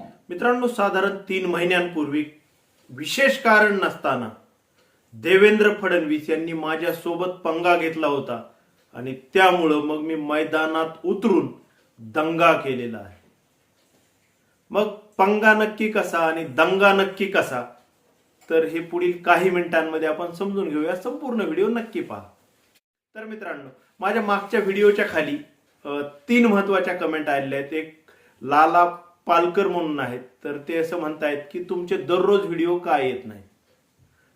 मित्रांनो साधारण तीन महिन्यांपूर्वी विशेष कारण नसताना देवेंद्र फडणवीस यांनी माझ्यासोबत पंगा घेतला होता आणि त्यामुळं मग मी मैदानात उतरून दंगा केलेला आहे. मग पंगा नक्की कसा आणि दंगा नक्की कसा तर हे पुढील काही मिनिटांमध्ये आपण समजून घेऊया. संपूर्ण व्हिडिओ नक्की पहा. तर मित्रांनो माझ्या मागच्या व्हिडिओच्या खाली तीन महत्त्वाच्या कमेंट आलेल्या आहेत. एक लाला पालकर म्हणून आहेत. तर ते असं म्हणतायत की तुमचे दररोज व्हिडिओ का येत नाही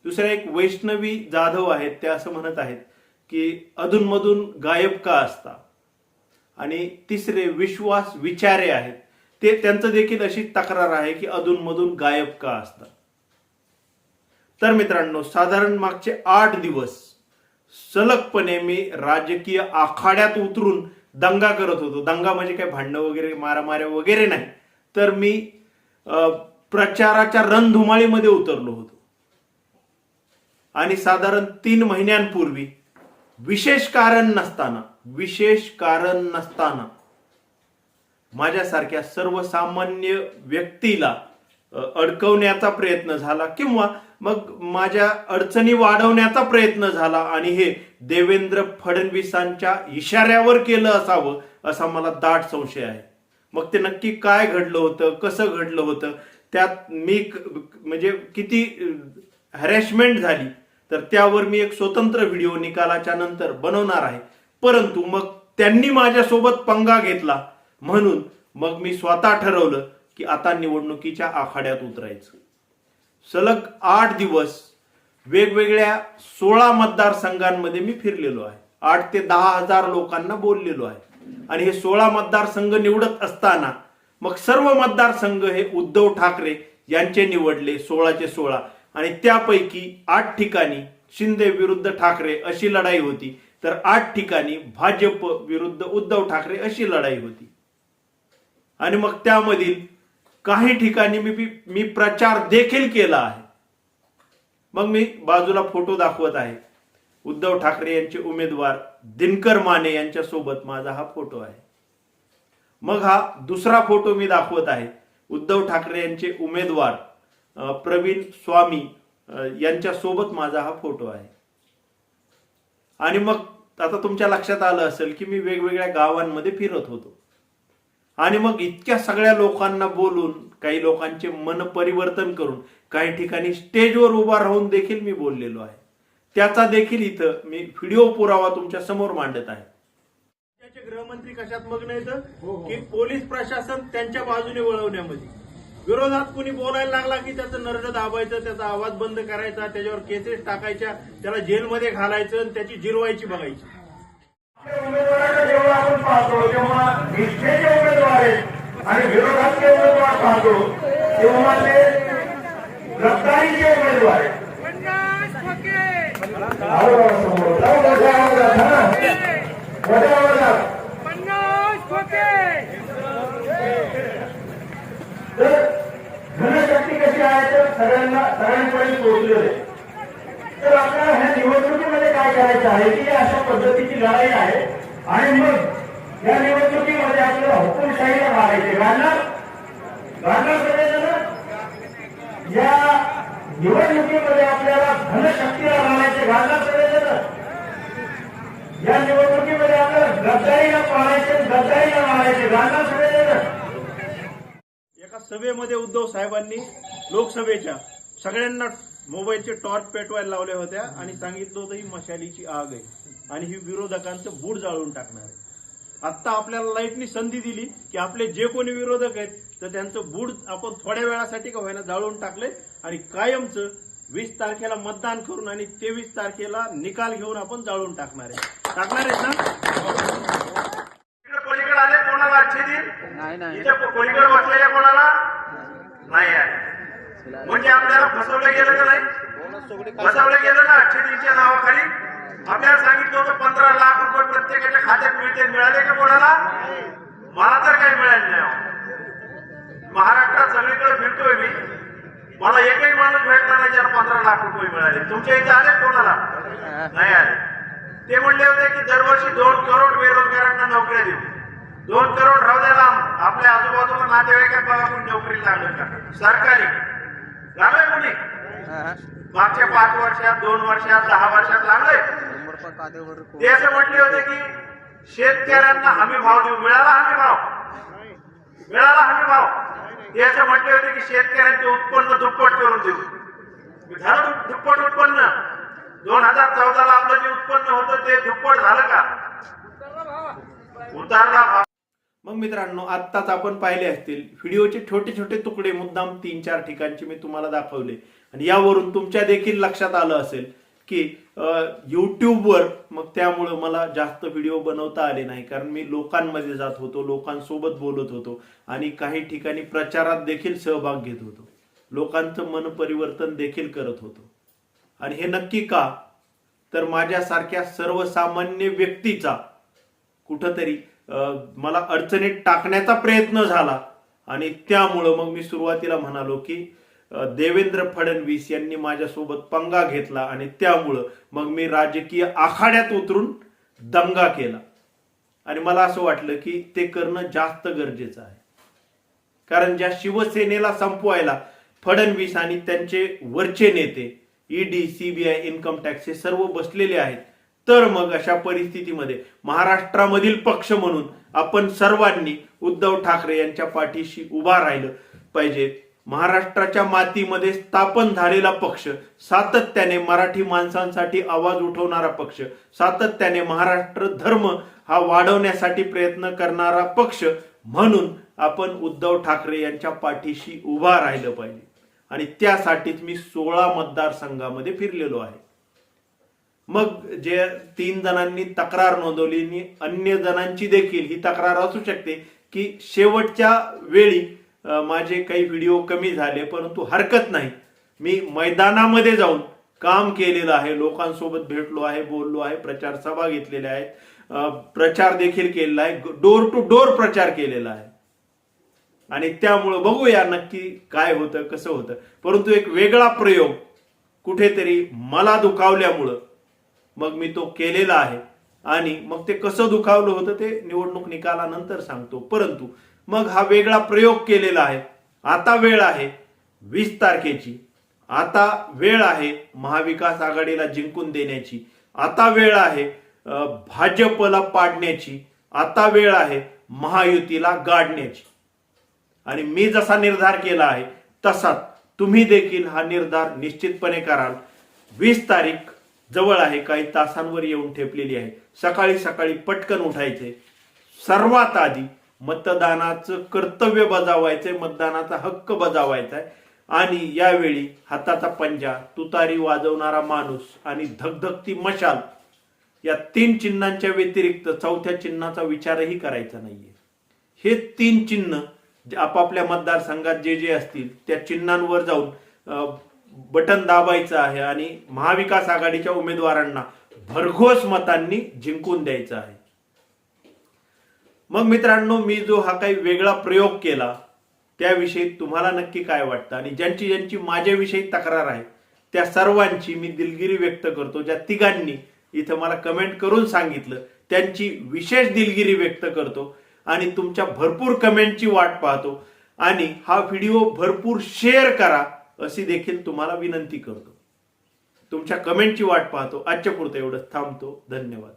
दुसऱ्या एक वैष्णवी जाधव आहेत त्या असं म्हणत आहेत की अधूनमधून गायब का असता? आणि तिसरे विश्वास विचारे आहेत. ते त्यांचं देखील अशी तक्रार आहे की अधूनमधून गायब का असतात तर मित्रांनो साधारण मागचे आठ दिवस सलगपणे मी राजकीय आखाड्यात उतरून दंगा करत होतो. दंगा म्हणजे काय? भांडणं वगैरे मारामाऱ्या वगैरे नाही. तर मी प्रचाराच्या रणधुमाळीमध्ये उतरलो होतो. आणि साधारण तीन महिन्यांपूर्वी विशेष कारण नसताना विशेष कारण नसताना माझ्यासारख्या सर्वसामान्य व्यक्तीला अडकवण्याचा प्रयत्न झाला किंवा मग माझ्या अडचणी वाढवण्याचा प्रयत्न झाला आणि हे देवेंद्र फडणवीसांच्या इशाऱ्यावर केलं असावं असा मला दाट संशय आहे. मग ते नक्की काय घडलं होतं कसं घडलं होतं त्यात मी म्हणजे किती हॅरॅशमेंट झाली तर त्यावर मी एक स्वतंत्र व्हिडिओ निकालाच्या नंतर बनवणार आहे. परंतु मग त्यांनी माझ्यासोबत पंगा घेतला. म्हणून मग मी स्वतः ठरवलं की आता निवडणुकीच्या आखाड्यात उतरायचं. सलग आठ दिवस वेगवेगळ्या सोळा मतदारसंघांमध्ये मी फिरलेलो आहे. आठ ते दहा हजार लोकांना बोललेलो आहे. आणि हे सोळा मतदारसंघ निवडत असताना मग सर्व मतदारसंघ हे उद्धव ठाकरे यांचे निवडले सोळाचे सोळा. आणि त्यापैकी आठ ठिकाणी शिंदे विरुद्ध ठाकरे अशी लढाई होती. तर आठ ठिकाणी भाजप विरुद्ध उद्धव ठाकरे अशी लढाई होती. आणि मग त्यामधील काही ठिकाणी मी मी प्रचार देखील केला आहे. मग मी बाजूला फोटो दाखवत आहे. उद्धव ठाकरे यांचे उमेदवार दिनकर माने यांच्या सोबत माझा हा फोटो आहे. मग हा दुसरा फोटो मी दाखवत आहे. उद्धव ठाकरे यांचे उमेदवार प्रवीण स्वामी यांच्यासोबत यांच्या सोबत माझा हा फोटो आहे. आणि मग आता तुमच्या लक्षात आलं असेल की मी वेगवेगळ्या गावांमध्ये फिरत होतो. आणि मग इतक्या सगळ्या लोकांना बोलून काही लोकांचे मन परिवर्तन करून काही ठिकाणी स्टेजवर उभा राहून देखील मी बोललेलो आहे. त्याचा देखील इथं मी व्हिडिओ पुरावा तुमच्यासमोर मांडत आहे. राज्याचे गृहमंत्री कशात मग्न येतं की पोलीस प्रशासन त्यांच्या बाजूने वळवण्यामध्ये. विरोधात कुणी बोलायला लागला की त्याचं नरड दाबायचं त्याचा आवाज बंद करायचा त्याच्यावर केसेस टाकायच्या त्याला जेलमध्ये घालायचं आणि त्याची जिरवायची बघायची. उमेदवाराकडे जेव्हा आपण पाहतो तेव्हा निष्ठेचे उमेदवार आहेत आणि विरोधातले उमेदवार पाहतो तेव्हा ते गद्दारीचे उमेदवार आहेत सगळ्यांना तर आपल्याला ह्या निवडणुकीमध्ये काय करायचं आहे की अशा पद्धतीची लढाई आहे आणि मग या निवडणुकीमध्ये आपल्याला हुकुमशाहीला मारायचे या निवडणुकीमध्ये आपल्याला धनशक्तीला मानायचे घालणार सगळे या निवडणुकीमध्ये आपल्याला गद्दारीला पाडायचे गद्दारीला मारायचे घालणार सगळे एका सभेमध्ये उद्धव साहेबांनी लोकसभेच्या सगळ्यांना मोबाईलचे टॉर्च पेटवायला लावल्या होत्या आणि सांगितलं होतं ही मशालीची आग आहे आणि ही विरोधकांचं बूड जाळून टाकणार आहे. आत्ता आपल्याला लाईटनी संधी दिली की आपले जे कोणी विरोधक आहेत तर त्यांचं बूड आपण थोड्या वेळासाठी का होईना जाळून टाकले आणि कायमचं वीस तारखेला मतदान करून आणि तेवीस तारखेला निकाल घेऊन आपण जाळून टाकणार आहे. टाकणार आहेत ना? इकडे कोणीकडे आले? कोणाला अच्छे दिन? नाही नाही. इथे कोणीकडे बसलेले कोणाला? नाही आहे. म्हणजे आपल्याला फसवलं गेलं का नाही? फसवलं गेलं ना? दिनच्या नावाखाली? आपल्याला सांगितलं होतं पंधरा लाख रुपये प्रत्येकाच्या खात्यात मिळते मिळाले का कोणाला? मला तर काही मिळाले नाही अहो. महाराष्ट्रात सगळीकडे फिरतोय मी. मला एकही माणूस भेटला नाही ज्याला पंधरा लाख रुपये मिळाले. तुमच्या इथे आले कोणाला? नाही आले. ते म्हणले होते की दरवर्षी दोन करोड बेरोजगारांना नोकऱ्या देऊ. दोन करोड राहू द्या लांब. आपल्या आजूबाजूला कोणी नोकरी चालू करा सरकारी. झालंय कोणी? मागच्या पाच वर्षात दोन वर्षात दहा वर्षात लागलंय? ते असं म्हटले होते की शेतकऱ्यांना हमी भाव देऊ. मिळाला हमी भाव? मिळाला हमी भाव? ते असं म्हटले होते की शेतकऱ्यांचे उत्पन्न दुप्पट करून देऊ. झालं दुप्पट उत्पन्न. दोन हजार चौदाला आपलं जे उत्पन्न होतं ते दुप्पट झालं का? उतारला भाव. मग मित्रांनो आत्ताच आपण पाहिले असतील व्हिडिओचे छोटे छोटे तुकडे मुद्दाम तीन चार ठिकाणचे मी तुम्हाला दाखवले. आणि यावरून तुमच्या देखील लक्षात आलं असेल की युट्यूबवर मग त्यामुळं मला जास्त व्हिडिओ बनवता आले नाही. कारण मी लोकांमध्ये जात होतो लोकांसोबत बोलत होतो आणि काही ठिकाणी प्रचारात देखील सहभाग घेत होतो. लोकांचं मन परिवर्तन देखील करत होतो. आणि हे नक्की का? तर माझ्यासारख्या सर्वसामान्य व्यक्तीचा कुठंतरी मला अडचणीत टाकण्याचा प्रयत्न झाला आणि त्यामुळं मग मी सुरुवातीला म्हणालो की देवेंद्र फडणवीस यांनी माझ्यासोबत पंगा घेतला आणि त्यामुळं मग मी राजकीय आखाड्यात उतरून दंगा केला. आणि मला असं वाटलं की ते करणं जास्त गरजेचं आहे. कारण ज्या शिवसेनेला संपवायला फडणवीस आणि त्यांचे वरचे नेते ईडी सीबीआय इन्कम टॅक्स हे सर्व बसलेले आहेत तर मग अशा परिस्थितीमध्ये महाराष्ट्रामधील पक्ष म्हणून आपण सर्वांनी उद्धव ठाकरे यांच्या पाठीशी उभा राहिलं पाहिजे. महाराष्ट्राच्या मातीमध्ये स्थापन झालेला पक्ष सातत्याने मराठी माणसांसाठी आवाज उठवणारा पक्ष सातत्याने महाराष्ट्र धर्म हा वाढवण्यासाठी प्रयत्न करणारा पक्ष म्हणून आपण उद्धव ठाकरे यांच्या पाठीशी उभा राहिलं पाहिजे. आणि त्यासाठीच मी सोळा मतदारसंघामध्ये फिरलेलो आहे. मग जे तीन जणांनी तक्रार नोंदवली आणि अन्य जणांची देखील ही तक्रार असू शकते की शेवटच्या वेळी माझे काही व्हिडिओ कमी झाले परंतु हरकत नाही. मी मैदानामध्ये जाऊन काम केलेलं आहे लोकांसोबत भेटलो आहे बोललो आहे प्रचार सभा घेतलेल्या आहेत. प्रचार देखील केलेला आहे डोर टू डोर प्रचार केलेला आहे. आणि त्यामुळं बघूया नक्की काय होतं कसं होतं. परंतु एक वेगळा प्रयोग कुठेतरी मला दुखावल्यामुळं मग मी तो केलेला आहे. आणि मग ते कसं दुखावलं होतं ते निवडणूक निकालानंतर सांगतो. परंतु मग हा वेगळा प्रयोग केलेला आहे. आता वेळ आहे. वीस तारखेची. आता वेळ आहे महाविकास आघाडीला जिंकून देण्याची. आता वेळ आहे भाजपला पाडण्याची. आता वेळ आहे महायुतीला गाडण्याची. आणि मी जसा निर्धार केला आहे तसाच तुम्ही देखील हा निर्धार निश्चितपणे कराल. वीस तारीख जवळ आहे काही तासांवर येऊन ठेपलेली आहे. सकाळी सकाळी पटकन उठायचे. सर्वात आधी मतदानाचं कर्तव्य बजावायचंय मतदानाचा हक्क बजावायचा आहे आणि यावेळी हाताचा पंजा तुतारी वाजवणारा माणूस आणि धगधगती मशाल या तीन चिन्हांच्या व्यतिरिक्त चौथ्या चिन्हाचा विचारही करायचा नाहीये. हे तीन चिन्ह आपापल्या मतदारसंघात जे जे असतील त्या चिन्हांवर जाऊन बटन दाबायचं आहे आणि महाविकास आघाडीच्या उमेदवारांना भरघोस मतांनी जिंकून द्यायचं आहे. मग मित्रांनो मी जो हा काही वेगळा प्रयोग केला त्याविषयी तुम्हाला नक्की काय वाटतं? आणि ज्यांची ज्यांची माझ्याविषयी तक्रार आहे त्या सर्वांची मी दिलगिरी व्यक्त करतो. ज्या तिघांनी इथं मला कमेंट करून सांगितलं त्यांची विशेष दिलगिरी व्यक्त करतो. आणि तुमच्या भरपूर कमेंटची वाट पाहतो. आणि हा व्हिडिओ भरपूर शेअर करा अशी देखील तुम्हाला विनंती करतो. तुमच्या कमेंटची वाट पाहतो. आजच्या पुरतं एवढंच. थांबतो. धन्यवाद.